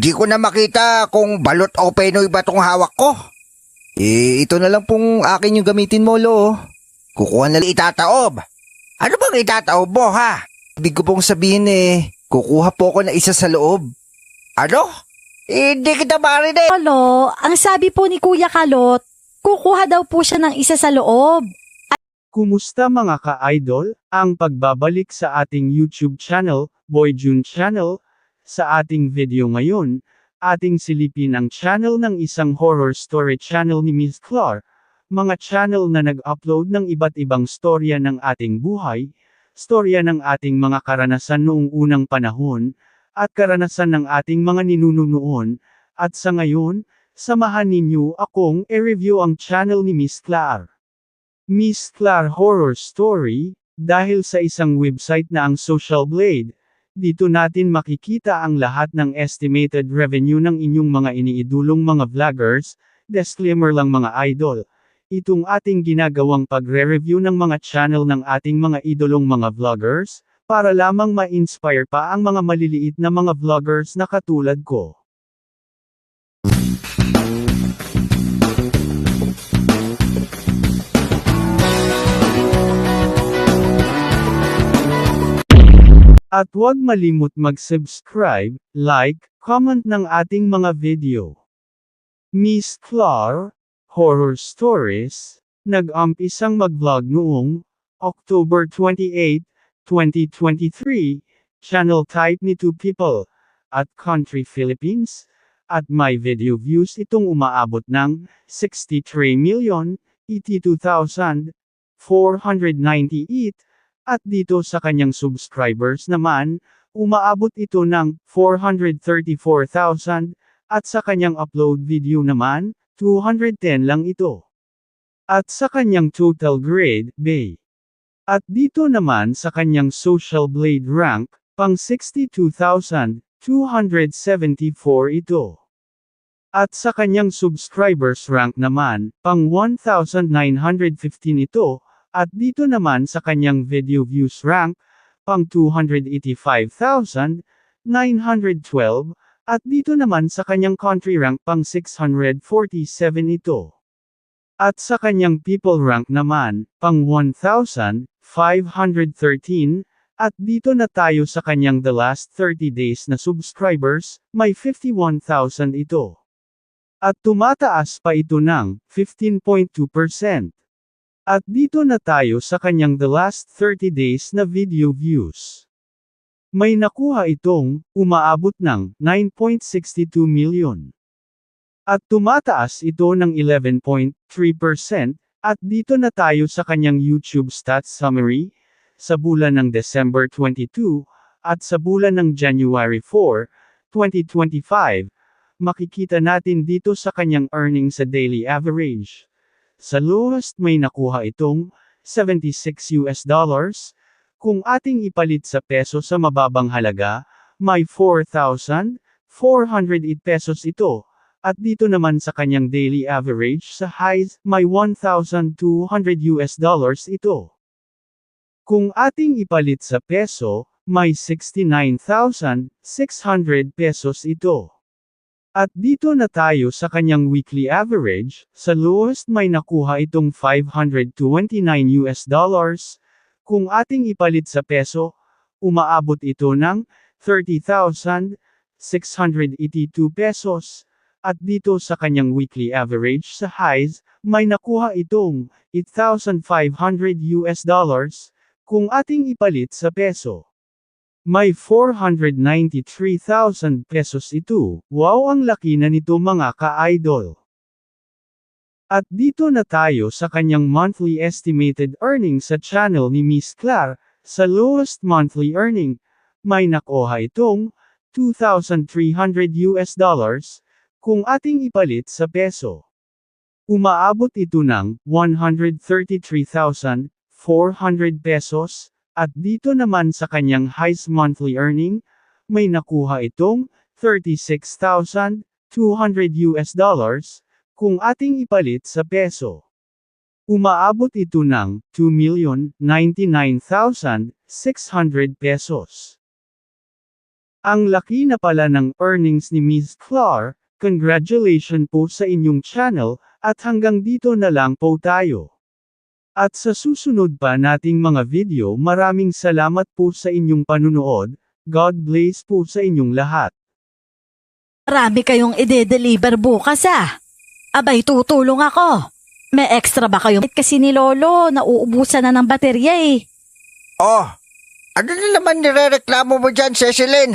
Hindi ko na makita kung balot o penoy ba tong hawak ko. Eh, ito na lang pong akin yung gamitin mo, lo. Kukuha na lang itataob. Ano bang itataob mo ha? Ibig ko pong sabihin eh, kukuha po ako na isa sa loob. Ano? Hindi kita marinig. Lolo, ang sabi po ni Kuya Kalot, kukuha daw po siya ng isa sa loob. Kumusta mga ka-idol? Ang pagbabalik sa ating YouTube channel, Boy June Channel. Sa ating video ngayon, ating silipin ang channel ng isang horror story channel ni Miss Clar. Mga channel na nag-upload ng iba't ibang storya ng ating buhay, storya ng ating mga karanasan noong unang panahon, at karanasan ng ating mga ninuno noon, at sa ngayon, samahan ninyo akong i-review ang channel ni Miss Clar. Miss Clar Horror Story, dahil sa isang website na ang Social Blade, dito natin makikita ang lahat ng estimated revenue ng inyong mga iniidulong mga vloggers, disclaimer lang mga idol. Itong ating ginagawang pagre-review ng mga channel ng ating mga idolong mga vloggers, para lamang ma-inspire pa ang mga maliliit na mga vloggers na katulad ko. At huwag malimot mag-subscribe, like, comment ng ating mga video. Miss Clar, Horror Stories, nag-umpisang mag-vlog noong October 28, 2023, channel type ni Two People, at Country Philippines, at my video views itong umaabot ng 63,082,498, at dito sa kanyang subscribers naman, umaabot ito ng 434,000, at sa kanyang upload video naman, 210 lang ito. At sa kanyang total grade, B. At dito naman sa kanyang social blade rank, pang 62,274 ito. At sa kanyang subscribers rank naman, pang 1,915 ito, at dito naman sa kanyang video views rank, pang 285,912, at dito naman sa kanyang country rank pang 647 ito. At sa kanyang people rank naman, pang 1,513, at dito na tayo sa kanyang the last 30 days na subscribers, may 51,000 ito. At tumataas pa ito ng 15.2%. At dito na tayo sa kanyang the last 30 days na video views. May nakuha itong, umaabot ng, 9.62 million. At tumataas ito ng 11.3%, at dito na tayo sa kanyang YouTube stats summary, sa bulan ng December 22, at sa bulan ng January 4, 2025, makikita natin dito sa kanyang earnings sa daily average. Sa lowest may nakuha itong 76 US dollars. Kung ating ipalit sa peso sa mababang halaga, may 4,408 pesos ito. At dito naman sa kanyang daily average sa highs, may 1,200 US dollars ito. Kung ating ipalit sa peso, may 69,600 pesos ito. At dito na tayo sa kanyang weekly average, sa lowest may nakuha itong 529 US dollars. Kung ating ipalit sa peso, umaabot ito ng 30,682 pesos. At dito sa kanyang weekly average sa highs, may nakuha itong 8,500 US dollars. Kung ating ipalit sa peso, may 493,000 pesos ito. Wow ang laki na nito mga ka-idol. At dito na tayo sa kanyang monthly estimated earnings sa channel ni Miss Clar, sa lowest monthly earning, may nakuha itong 2,300 US dollars, kung ating ipalit sa peso. Umaabot ito ng 133,400 pesos, at dito naman sa kanyang highest monthly earning, may nakuha itong 36,200 US dollars, kung ating ipalit sa peso. Umaabot ito ng 2,099,600 pesos. Ang laki na pala ng earnings ni Ms. Clar, congratulations po sa inyong channel, at hanggang dito na lang po tayo. At sa susunod pa nating mga video maraming salamat po sa inyong panunood, God bless po sa inyong lahat. Marami kayong ide-deliver bukas ah. Abay, tutulong ako. May extra ba kayo? Kasi ni Lolo, nauubusan na ng baterya eh. Oh, ano na naman nirereklamo mo dyan, Cecilin?